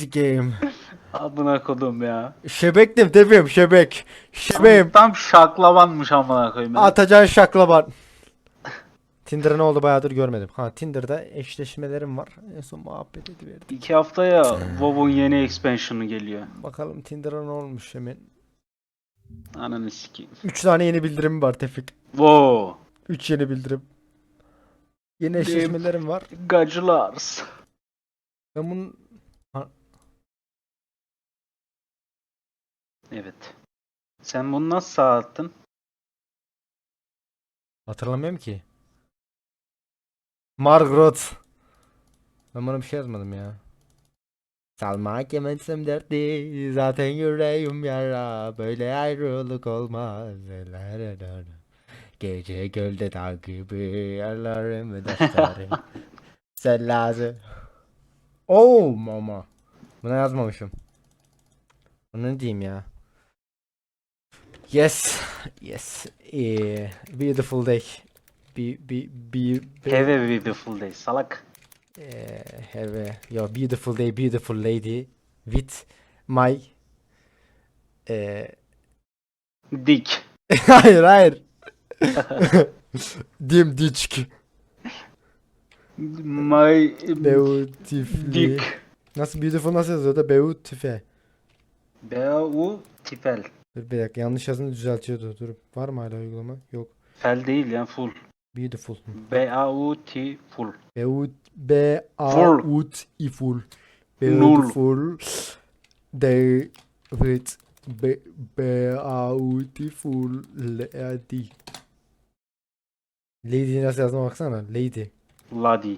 sikeyim. Amına kodum ya. Şebektim tepim şebek. Şebeğim. Tam şaklavanmış amına koyayım. ya. Atacağın şaklaban. Tinder'da ne oldu bayağıdır görmedim. Ha Tinder'da eşleşmelerim var. En son muhabbet ediverdim. İki haftaya WoW'un yeni expansion'ı geliyor. Bakalım Tinder'a ne olmuş hemen. Ananı sikeyim. 3 tane yeni bildirim var Tevfik. Wow. 3 yeni bildirim. Yeni eşleşmelerim var. Gacılar. Ben bunun Evet. Sen bunu nasıl sağ attın? hatırlamıyorum ki. Margaret. Ben buna bir şey yazmadım ya. Salmak yemezsem dertli zaten yüreğim yara böyle ayrılık olmaz. Gece gölde dağ gibi yerlerim dostlarım Sen lazım Oh mama Buna yazmamışım Bunu ne diyeyim ya Yes Yes eh, Beautiful day Be, be, be, be, Have a beautiful day salak. eh, have a your beautiful day, beautiful lady with my eh, Dik. hayır hayır. Dim diçk. My Beautiful. dik. Nasıl beautiful nasıl yazıyor da beautiful. B-U tipel. Dur bir dakika yanlış yazını düzeltiyordu. Dur var mı hala uygulama? Yok. Fel değil ya full. Beautiful. B-A-U-T full. Beut B A Full. U T full. Null. Beautiful. Day with B B A U T full lady. Lady nasıl yazdığına baksana. Lady. Ladi.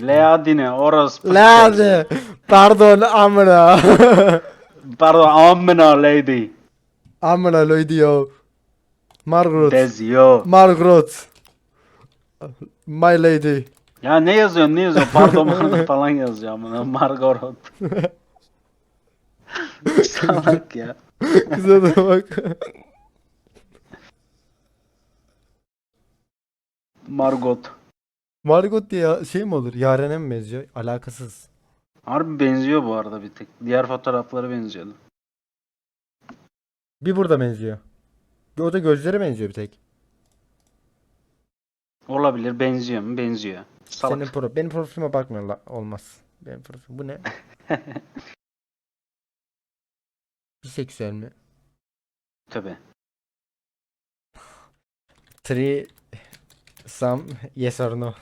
Leadine orası. Lady. Pardon amına. Pardon amına lady. Amına lady yo. Margaret. Dezio. Margaret. My lady. Ya ne yazıyorsun ne yazıyorsun? Pardon pardon falan yazıyor amına. Margot. Salak ya. Kıza da bak. Margot. Margot diye şey mi olur? Yaren'e mi benziyor? Alakasız. Harbi benziyor bu arada bir tık. Diğer fotoğrafları benziyordu. Bir burada benziyor. O da gözleri benziyor bir tek. Olabilir benziyor mu? Benziyor. Salak. Senin pro benim profilime bakmıyorlar. Olmaz. Benim profil bu ne? Biseksüel mi? Tabi. Three some yes or no.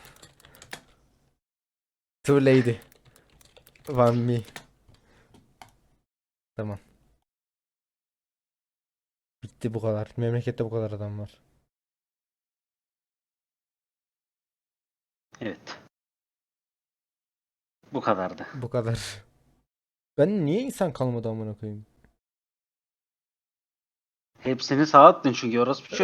Two lady. One me. Tamam. Bitti bu kadar. Memlekette bu kadar adam var. Evet. Bu kadardı. Bu kadar. Ben niye insan kalmadı amına koyayım? Hepsini sağ attın çünkü orası bir.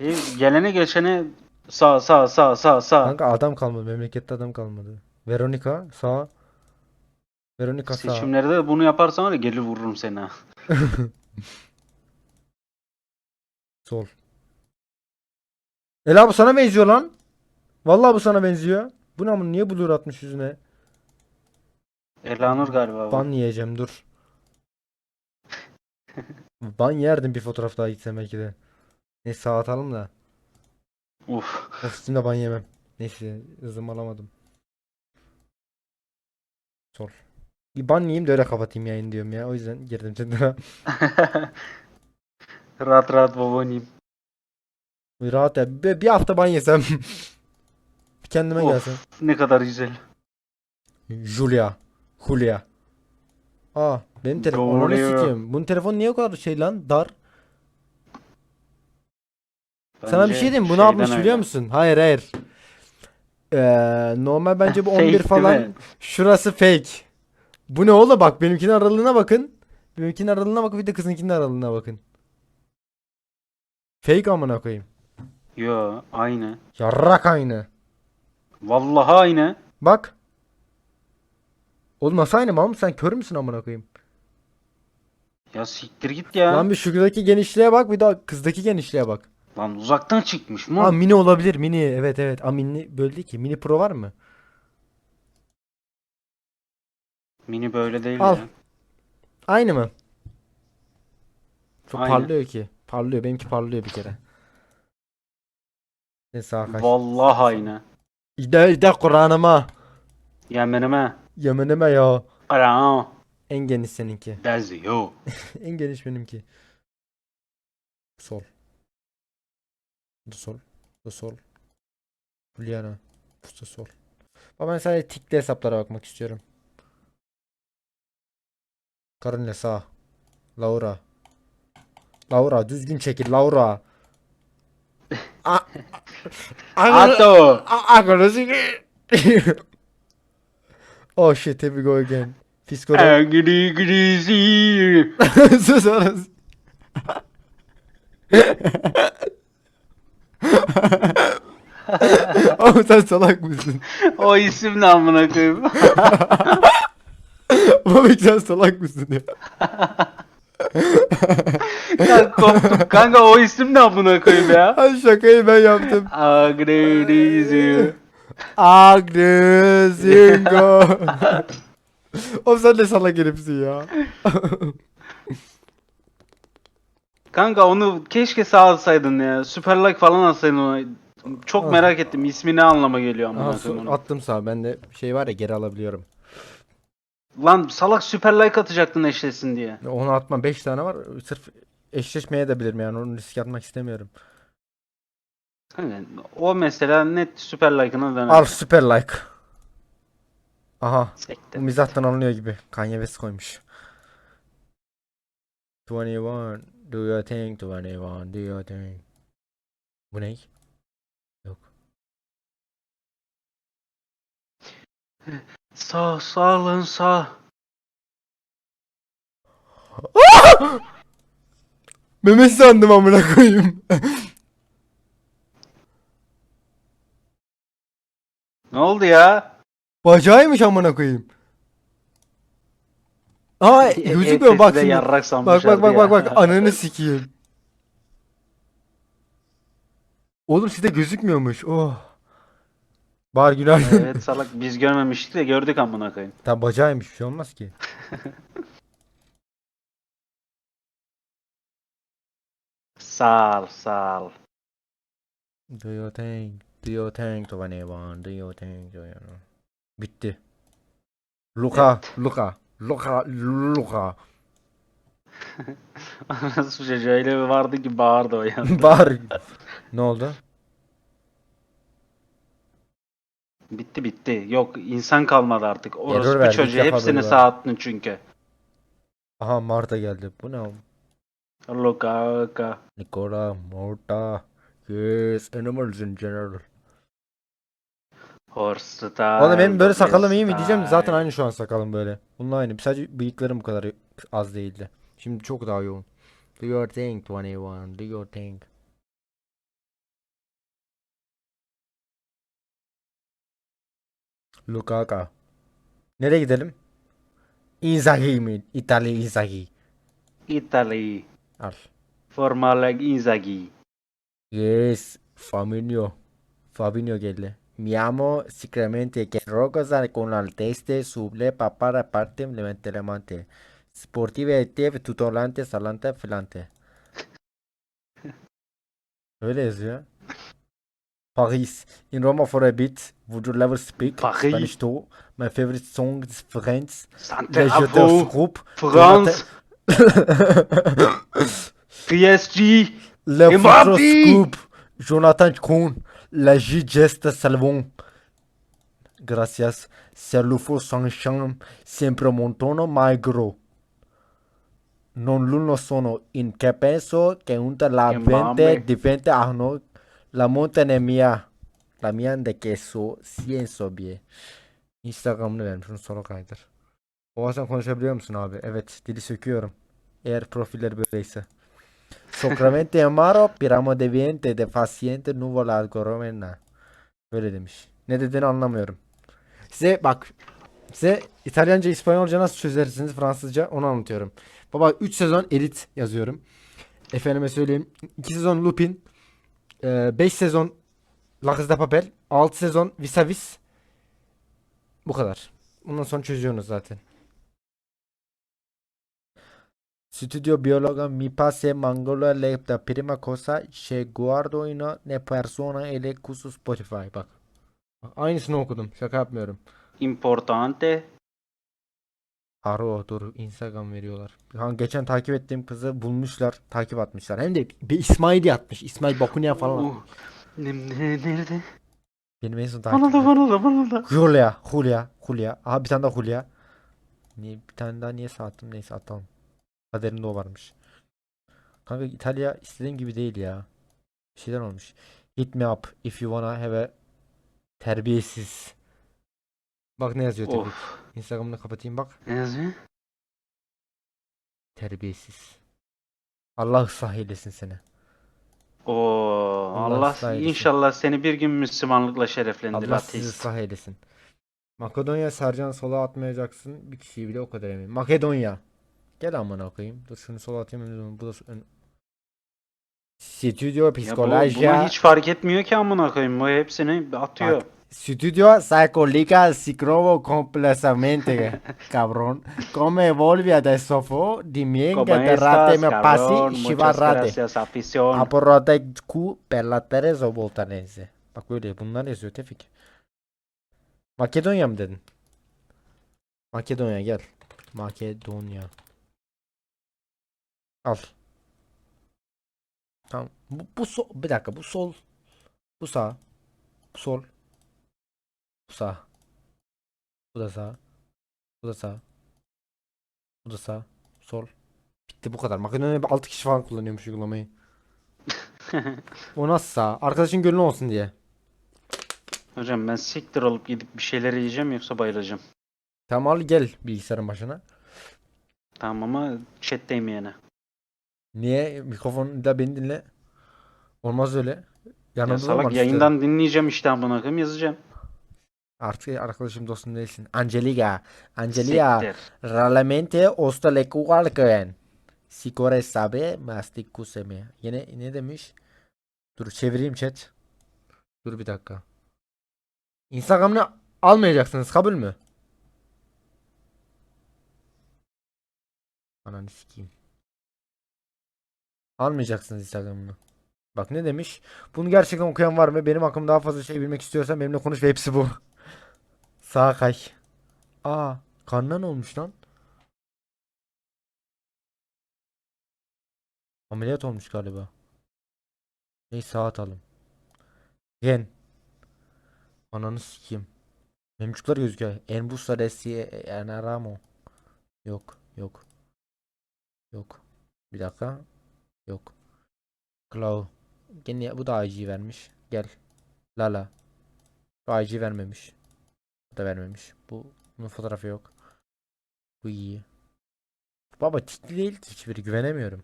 E, gelene geçene sağ sağ sağ sağ sağ. Kanka adam kalmadı. Memlekette adam kalmadı. Veronica sağ. Veronica sağ. Seçimlerde de bunu yaparsan var ya gelir vururum seni ha. Sol. Ela bu sana benziyor lan. Vallahi bu sana benziyor. Bu ne amına niye blur atmış yüzüne? Elanur galiba bu. Ban yiyeceğim dur. Ban yerdim bir fotoğraf daha gitsem belki de. Neyse sağ atalım da. Uf. Ofisimde ban yemem. Neyse hızımı alamadım. Sol. Ban yiyeyim de öyle kapatayım yayın diyorum ya. O yüzden girdim Tinder'a. rahat rahat babanayım. Rahat ya. Bir, bir hafta ban yesem. Kendime Of. gelsem. Ne kadar güzel. Julia. Julia. Aa benim telefon. Onu Julia. sikeyim. Bunun telefonu niye o kadar şey lan dar? Sana bir Bence şey diyeyim mi? Bu ne şeyden yapmış biliyor öyle. musun? Hayır hayır. Ee, normal bence bu Fake 11 değil falan. Şurası fake. Bu ne oğlum bak benimkinin aralığına bakın. Benimkinin aralığına bakın bir de kızınkinin aralığına bakın. Fake amına koyayım. Yo aynı. Yarrak aynı. Vallahi aynı. Bak. Oğlum nasıl aynı mı? Sen kör müsün amına koyayım? Ya siktir git ya. Lan bir şuradaki genişliğe bak bir daha kızdaki genişliğe bak. Lan uzaktan çıkmış mı? Aa mini olabilir mini evet evet. Aa mini böyle değil ki. Mini pro var mı? Mini böyle değil Al. ya. Aynı mı? Çok Aynı. parlıyor ki. Parlıyor. Benimki parlıyor bir kere. Ne sağa kaç. Vallahi aynı. İde ide Kur'an'ıma. Yemenime. Yeminime ya. Ara. En geniş seninki. Benziyor. en geniş benimki. Sol. Bu da sol. Bu da sol. Juliana. Bu da sol. Ama ben sadece tikli hesaplara bakmak istiyorum. Karınla sağ. Laura. Laura düzgün çekil Laura. A Ato. Arkadaşı Oh shit here we go again. Fiskoro. Agri grizi. Sus orası. Oğlum sen salak mısın? O isim ne amına koyayım? Sen salak mısın ya? ya koptum. Kanka o isim ne amına koyayım ya? Ay şakayı ben yaptım. Agri grizi. Agresingo. Oğlum sen de salak herifsin ya. Kanka onu keşke sağ alsaydın ya. Süper like falan alsaydın ona. Çok merak ettim. İsmi ne anlama geliyor Aha, amına su- attım sağ. Bende şey var ya geri alabiliyorum. Lan salak süper like atacaktın eşlesin diye. Onu atma 5 tane var. Sırf eşleşmeye de bilirim yani. Onu risk atmak istemiyorum. Kanka, o mesela net süper like'ına döner. Al süper like. Aha. Bu Sekte. mizahtan alınıyor gibi. Kanye West koymuş. 21 Do your thing 21 Do your thing Bu ne? Yok. Sağ sağlın sağ. Mehmet sandım amına koyayım. Ne oldu ya? Bacağıymış amına koyayım. Aa gözükmüyor bak şimdi. yarrak Bak bak bak bak bak ananı sikeyim. Oğlum sizde gözükmüyormuş. Oh. Bar günah. evet salak biz görmemiştik de gördük amına koyayım. Tam bacağıymış bir şey olmaz ki. Sağ ol sağ ol. Do your thing. Do your thing to anyone. Do your thing to anyone. Bitti. Luka. Luka. Luka. Luka. Nasıl çocuğu öyle bir vardı ki bağırdı o ya. Bar. ne oldu? Bitti bitti. Yok insan kalmadı artık. Verdi, ilk çocuğu defa hepsini attın çünkü. Aha Marta geldi. Bu ne oğlum? Loka loka. Nicola. Marta. Yes. Animals in general. Horse style. Oğlum benim böyle sakalım iyi mi diyeceğim. Zaten aynı şu an sakalım böyle. Bununla aynı. Sadece bıyıklarım bu kadar az değildi. Şimdi çok daha yoğun. Do your thing 21. Do your thing. Lukaku. Nereye gidelim? Inzaghi mi? İtalya Inzaghi. Italy. Al. Formaleg Inzaghi. Yes. Fabinho. Fabinho geldi. Mi amo sicuramente che Rogosa con al teste suble papara parte levantelemante. Sportive etiv tutolante salante filante. Öyle yazıyor. Paris. In Roma for a bit. Would you ever speak Paris. Spanish too? My favorite song is Friends. Santiago. Jeteurs Group. France. PSG. Le Scoop. Jonathan Kuhn. La Gesta Salvon. Gracias. Salufo Sancham. Sempre montono magro. Non l'uno sono in che penso che unta la vente diventa ahno. La montagne è mia. La mia de queso. Cienso bie. Instagram'ını vermiş. Şunu sola kaydır. Sen konuşabiliyor musun abi? Evet. Dili söküyorum. Eğer profilleri böyleyse. Socramente amaro, piramo deviente de paciente nuvo largo romena. Böyle demiş. Ne dediğini anlamıyorum. Size bak. Size İtalyanca, İspanyolca nasıl çözersiniz Fransızca onu anlatıyorum. Baba 3 sezon elit yazıyorum. Efendime söyleyeyim. 2 sezon Lupin. Ee, 5 sezon La Casa de Papel, 6 sezon Vis a Vis. Bu kadar. Bundan sonra çözüyorsunuz zaten. Studio biologa mi pase mangola la prima cosa che guardo in ne persona ele kusu Spotify bak. Aynısını okudum. Şaka yapmıyorum. Importante Aro dur Instagram veriyorlar. Han geçen takip ettiğim kızı bulmuşlar, takip atmışlar. Hem de bir İsmail yatmış. İsmail Bakunia falan. Uh, ne, ne, nerede? Benim en son takip Bana da bana da bana da. Julia, Julia, Julia. Aha bir tane daha Julia. Niye bir tane daha niye sattım? Neyse atalım. Kaderinde o varmış. Kanka İtalya istediğim gibi değil ya. Bir şeyler olmuş. Hit me up if you wanna have a terbiyesiz. Bak ne yazıyor tebrik. Of. Instagram'ını kapatayım bak. Ne yazıyor? Terbiyesiz. Allah ıslah eylesin seni. Oo, Allah Allah ıslah eylesin. inşallah seni bir gün Müslümanlıkla şereflendir Allah sizi ateist. ıslah eylesin. Makedonya Sercan sola atmayacaksın. Bir kişiyi bile o kadar eminim. Makedonya. Gel amına koyayım. Dur şunu sola atayım. Bu da ön... Stüdyo Ya bu, psikolojya. buna hiç fark etmiyor ki amına koyayım. Bu hepsini atıyor. Bak, Stüdyo psicologica psicrovo completamente cabrón. Come volvi adesso fo di mien Come che terrate estas, me passi gracias, afición. Aporrate cu per la Teresa Voltanese. Bak böyle bunlar yazıyor Tevfik. Makedonya mı dedin? Makedonya gel. Makedonya. Al. Tamam. Bu, bu sol. Bir dakika bu sol. Bu sağ. Bu sol. Bu sağ. Bu da sağ. Bu da sağ. Bu da sağ. Sol. Bitti bu kadar. Makedonya 6 kişi falan kullanıyormuş uygulamayı. O nasıl sağ? Arkadaşın gönlü olsun diye. Hocam ben siktir olup gidip bir şeyler yiyeceğim yoksa bayılacağım. Tamam al gel bilgisayarın başına. Tamam ama chatteyim yani. Niye mikrofonda beni dinle? Olmaz öyle. Ya Yanımda salak olmak yayından dinleyeceğim işte amına koyayım yazacağım. Artık arkadaşım dostum değilsin. Angelica. Angelica. Realmente ostale kualken. Sikore sabe mastikuseme. Yine ne demiş? Dur çevireyim chat. Dur bir dakika. Instagram'ını almayacaksınız kabul mü? Ananı sikeyim. Almayacaksınız Instagram'ını. Bak ne demiş? Bunu gerçekten okuyan var mı? Benim hakkımda daha fazla şey bilmek istiyorsan benimle konuş ve hepsi bu. Sağa kay. Aa, karnına ne olmuş lan? Ameliyat olmuş galiba. Neyse sağa atalım. Gen. Ananı sikeyim. Memcuklar gözüküyor. Enbusa resi enaramo. Yok, yok. Yok. Bir dakika. Yok. Claw. Gene bu da IG vermiş. Gel. Lala. Bu IG vermemiş. Da vermemiş. Bu bunun fotoğrafı yok. Bu iyi. Baba tikli değil ki hiçbiri güvenemiyorum.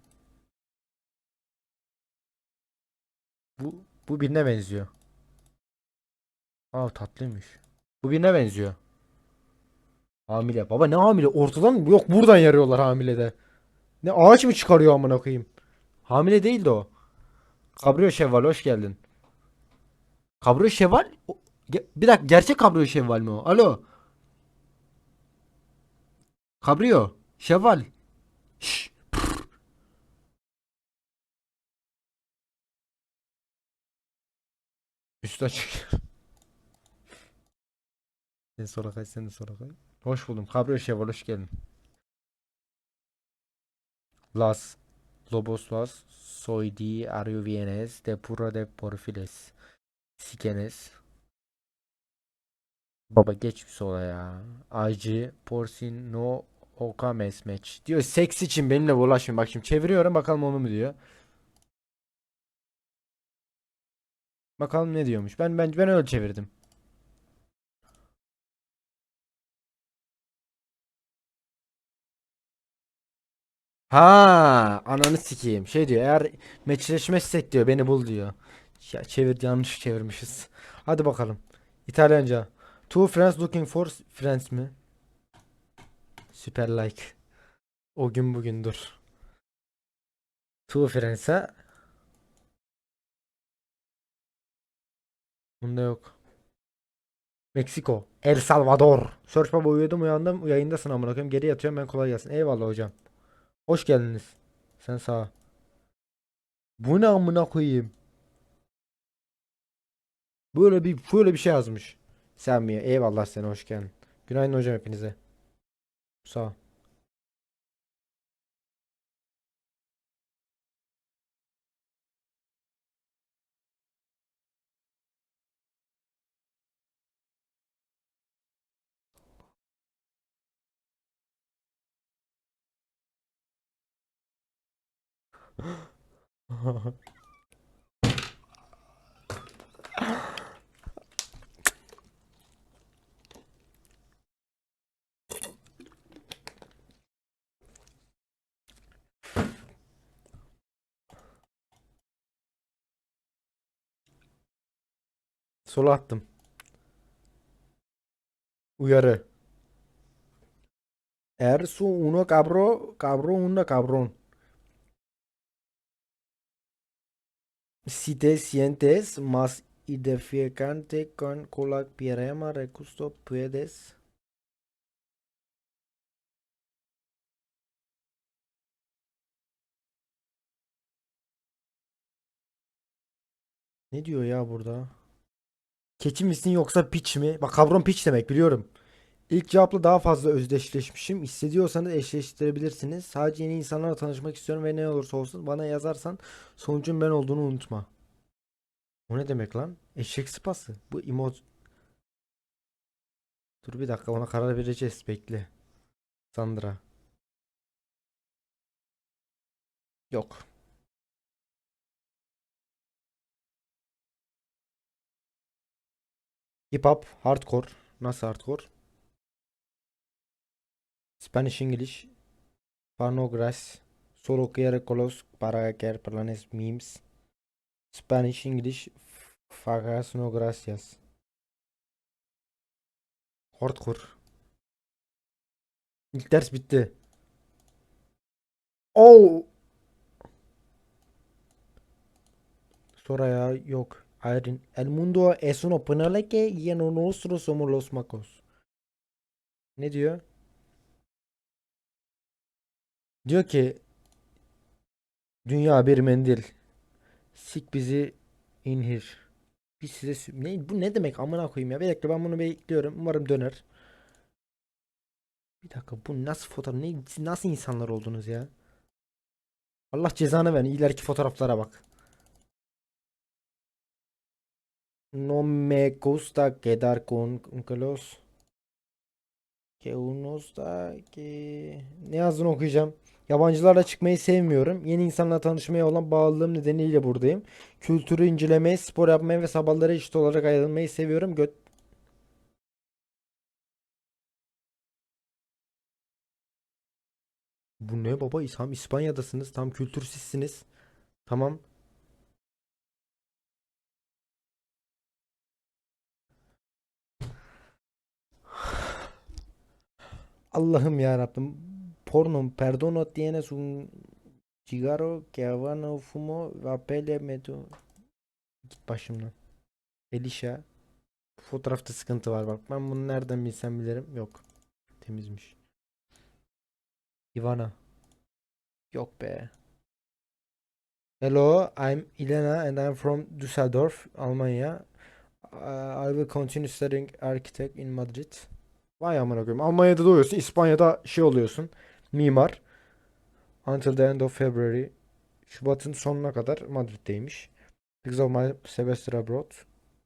Bu bu birine benziyor. Aa tatlıymış. Bu birine benziyor. Hamile. Baba ne hamile? Ortadan? Yok buradan yarıyorlar hamilede. Ne ağaç mı çıkarıyor amına koyayım? Hamile değildi o. Kabrio Şevval hoş geldin. Kabrio Şevval? Bir dakika gerçek Kabrio Şevval mi o? Alo. Kabrio Şevval. Şşş. Üstü açık. Sen sonra kay, sen de sonra kay. Hoş buldum. Kabrio Şevval hoş geldin. Las Lobos Las Soy Ario Vienes de Pura de Porfiles Sikenes Baba geç bir sola ya. Acı Porsin No Okames Match diyor seks için benimle ulaşmayın. Bak şimdi çeviriyorum bakalım onu mu diyor. Bakalım ne diyormuş. Ben ben ben öyle çevirdim. Ha, ananı sikeyim. Şey diyor, eğer meçleşmezsek diyor, beni bul diyor. Ya çevir yanlış çevirmişiz. Hadi bakalım. İtalyanca. Two friends looking for friends mi? Süper like. O gün bugün dur. Two friends'e Bunda yok. Meksiko. El Salvador. Search baba uyudum uyandım. Yayındasın amına koyayım. Geri yatıyorum ben kolay gelsin. Eyvallah hocam. Hoş geldiniz. Sen sağ. Bu ne amına koyayım? Böyle bir böyle bir şey yazmış. Samiye eyvallah sana hoş geldin. Günaydın hocam hepinize. Sağ. ol. Sola attım. Uyarı. Er su uno cabro, cabro una cabrón. Si te sientes más identificante con la pierema recusto puedes. Ne diyor ya burada? Keçi misin yoksa piç mi? Bak kavram piç demek biliyorum. İlk cevapla daha fazla özdeşleşmişim. Hissediyorsanız eşleştirebilirsiniz. Sadece yeni insanlarla tanışmak istiyorum ve ne olursa olsun bana yazarsan sonucun ben olduğunu unutma. O ne demek lan? Eşek sıpası. Bu emoji. Dur bir dakika ona karar vereceğiz. Bekle. Sandra. Yok. Hip hop, hardcore. Nasıl hardcore? Spanish English. Pornography. Solo quiere colos para que planes memes. Spanish English. Fagas no gracias. Hardcore. İlk ders bitti. Oh. Sonra ya yok. El mundo es un open que y en nosotros somos los macos. Ne diyor? Diyor ki Dünya bir mendil. Sik bizi inhir. Biz size ne bu ne demek amına koyayım ya. Bir dakika ben bunu bekliyorum. Umarım döner. Bir dakika bu nasıl fotoğraf ne nasıl insanlar oldunuz ya? Allah cezanı verin. İleriki fotoğraflara bak. No me gusta quedar con con los que unos da que ne yazdığını okuyacağım. Yabancılarla çıkmayı sevmiyorum. Yeni insanlarla tanışmaya olan bağlılığım nedeniyle buradayım. Kültürü incelemeyi, spor yapmayı ve sabahları eşit olarak ayrılmayı seviyorum. Göt Bu ne baba? Tam İspanya'dasınız. Tam kültürsüzsünüz. Tamam. Allah'ım ya Rabbim. Porno, perdono tienes un cigarro que habano fumo vapele meto. Git başımdan. Elisha. Fotoğrafta sıkıntı var bak. Ben bunu nereden bilsem bilirim. Yok. Temizmiş. Ivana. Yok be. Hello, I'm Elena and I'm from Düsseldorf, Almanya. Uh, I will continue studying architect in Madrid. Vay amına koyayım. Almanya'da doğuyorsun, İspanya'da şey oluyorsun. Mimar. Until the end of February. Şubat'ın sonuna kadar Madrid'deymiş. Because of my semester abroad.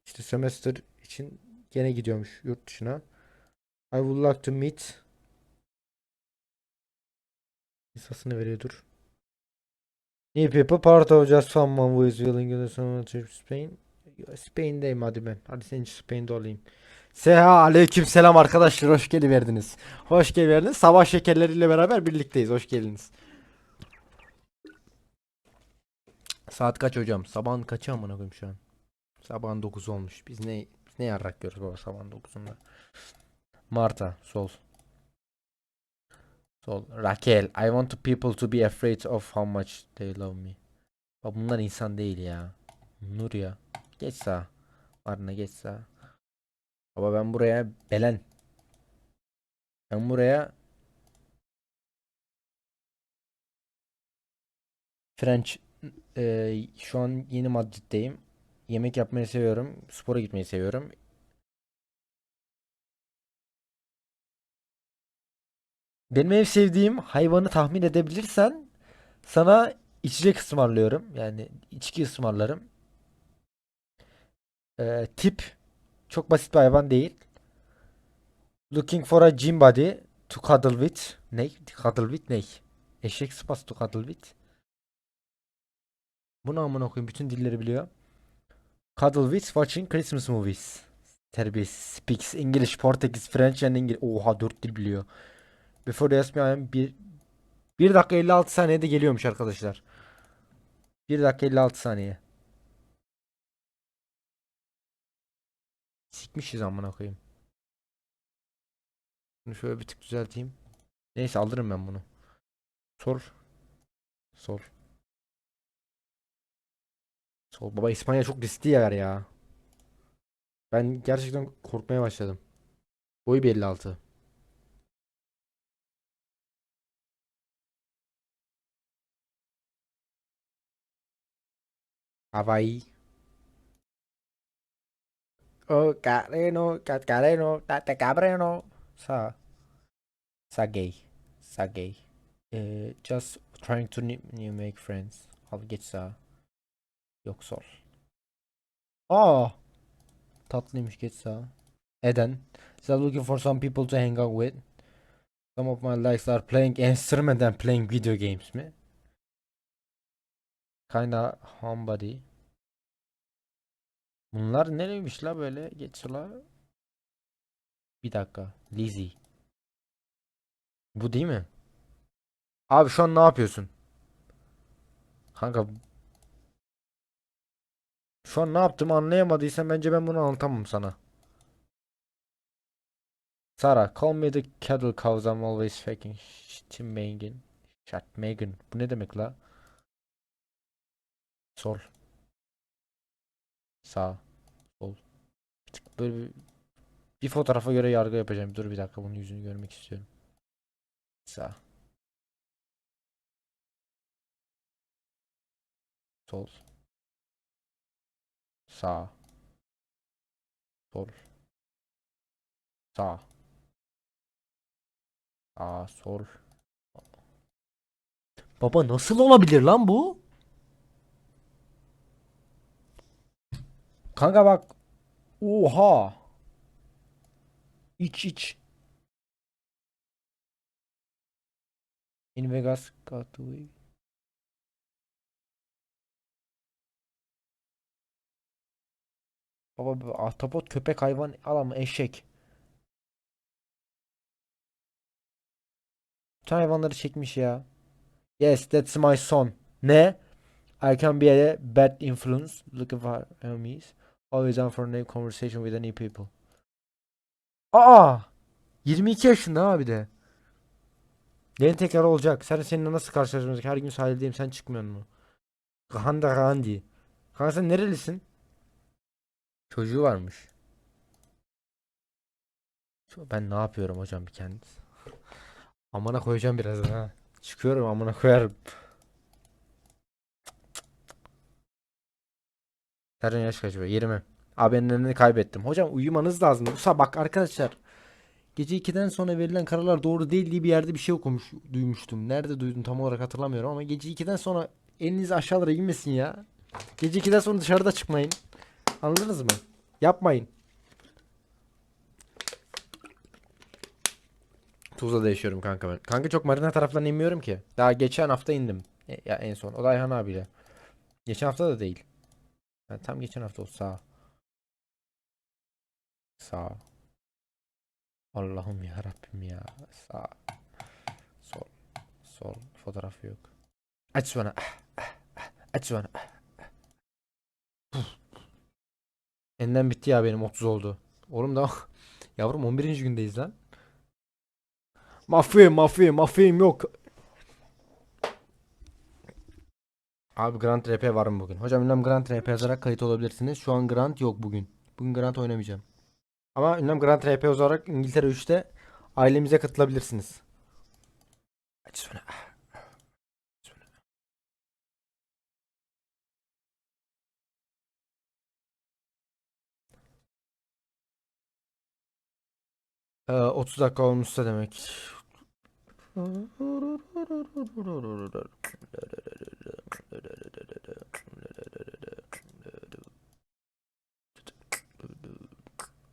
İşte semester için gene gidiyormuş yurt dışına. I would like to meet. Lisasını veriyordur. New people part of just someone who is willing to Spain. Spain'deyim hadi ben. Hadi senin için Spain'de olayım. Seha aleyküm selam arkadaşlar hoş geldiniz. Hoş geldiniz. Sabah şekerleriyle beraber birlikteyiz. Hoş geldiniz. Saat kaç hocam? Sabahın kaçı amına koyayım şu an? Sabahın 9 olmuş. Biz ne biz ne yarrak görüyoruz baba sabahın 9'unda. Marta sol. Sol. Raquel, I want people to be afraid of how much they love me. Bak bunlar insan değil ya. Nur ya. Geç sağa. Varına geç sağa. Baba ben buraya Belen. Ben buraya French e, şu an yeni Madrid'deyim. Yemek yapmayı seviyorum. Spora gitmeyi seviyorum. Benim en sevdiğim hayvanı tahmin edebilirsen sana içecek ısmarlıyorum. Yani içki ısmarlarım. E, tip çok basit bir hayvan değil. Looking for a gym body to cuddle with. Ne? Cuddle with ne? Eşek sıpası to cuddle with. Bunu amına koyayım bütün dilleri biliyor. Cuddle with watching Christmas movies. Terbiyesiz. Speaks English, Portekiz, French and English. Oha 4 dil biliyor. Before the am bir 1 dakika 56 saniyede geliyormuş arkadaşlar. 1 dakika 56 saniye. Sikmişiz amına koyayım. Bunu şöyle bir tık düzelteyim. Neyse alırım ben bunu. Sor. Sor. Sol. Baba İspanya çok riskli yer ya. Ben gerçekten korkmaya başladım. Boyu bir 56. Hawaii. Oh, Careno, Ca- Careno, Ta- Cabreno. Sa. Sa gay. Sa gay. Just trying to new, make friends. Al geç sağa. Yok sol. Aa. Tatlıymış geç sağa. Eden. Still looking for some people to hang out with. Some of my likes are playing instrument and playing video games mi? Kinda homebody. Bunlar nereymiş la böyle? Geç sola. Bir dakika. Lizzie. Bu değil mi? Abi şu an ne yapıyorsun? Kanka şu an ne yaptığımı anlayamadıysan bence ben bunu anlatamam sana. Sara, call me the cattle cows I'm always faking. Shit Megan. Shit Megan. Bu ne demek la? Sol. Sağ. Sol. Bir tık böyle bir, bir fotoğrafa göre yargı yapacağım. Dur bir dakika bunun yüzünü görmek istiyorum. Sağ. Sol. Sağ. Sol. Sağ. Sağ, sol. Baba nasıl olabilir lan bu? Kanka bak. Oha. İç iç. In Vegas got away. Baba ahtapot köpek hayvan alam eşek. Bütün hayvanları çekmiş ya. Yes, that's my son. Ne? I can be a bad influence. Looking for enemies. Always on for a conversation with new people. Aa! 22 yaşında abi de. Yeni tekrar olacak. Sen seninle nasıl karşılaşacağız? Her gün sahildeyim sen çıkmıyorsun mu? Handa Gandhi. Kanka sen nerelisin? Çocuğu varmış. Ben ne yapıyorum hocam bir kendisi. Amına koyacağım birazdan ha. Çıkıyorum amına koyarım. Sercan yaş kaç be? 20. Haberlerini kaybettim. Hocam uyumanız lazım. Yoksa bak arkadaşlar. Gece 2'den sonra verilen kararlar doğru değil diye bir yerde bir şey okumuş, duymuştum. Nerede duydum tam olarak hatırlamıyorum ama gece 2'den sonra eliniz aşağılara inmesin ya. Gece 2'den sonra dışarıda çıkmayın. Anladınız mı? Yapmayın. Tuzla'da yaşıyorum kanka ben. Kanka çok marina taraflarına inmiyorum ki. Daha geçen hafta indim. E, ya en son. O da Ayhan abiyle. Geçen hafta da değil. Yani tam geçen hafta o sağ. Sağ. Allah'ım ya Rabbim ya. Sağ. Sol. Sol. Fotoğrafı yok. Aç bana. Aç bana. Enden bitti ya benim 30 oldu. Oğlum da yavrum 11. gündeyiz lan. Mafya mafya mafyam yok. Abi Grand RP var mı bugün? Hocam ünlem Grand RP yazarak kayıt olabilirsiniz. Şu an Grand yok bugün. Bugün Grand oynamayacağım. Ama ünlem Grand RP olarak İngiltere 3'te ailemize katılabilirsiniz. Hadi sonra. Ee, 30 dakika olmuşsa demek.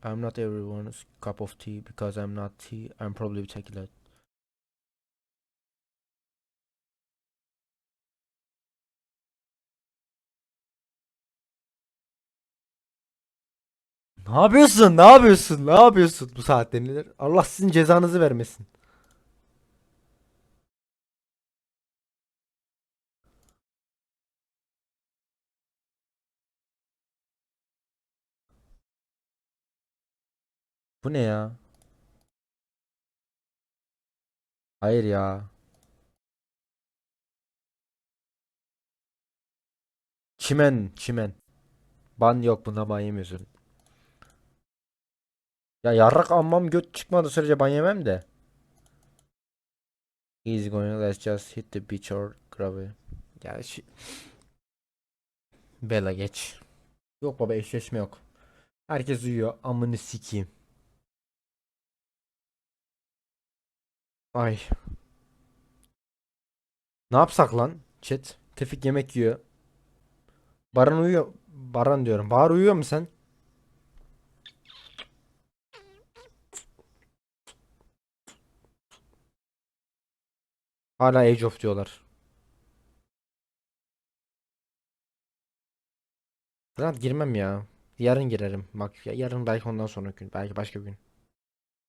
I'm not everyone's cup of tea because I'm not tea. I'm probably tequila. Ne yapıyorsun? Ne yapıyorsun? Ne yapıyorsun bu saatte neler? Allah sizin cezanızı vermesin. Bu ne ya? Hayır ya. Çimen, çimen. Ban yok buna ban yemiyorsun. Ya yarrak ammam göt çıkmadı sürece ban yemem de. Easy going, let's just hit the beach or grab it. Ya şi... Bela geç. Yok baba eşleşme yok. Herkes uyuyor. Amını sikeyim. Ay. Ne yapsak lan? Chat. Tefik yemek yiyor. Baran uyuyor. Baran diyorum. Bahar uyuyor mu sen? Hala Age of diyorlar. Zaten girmem ya. Yarın girerim. Bak ya yarın belki ondan sonra gün. Belki başka gün.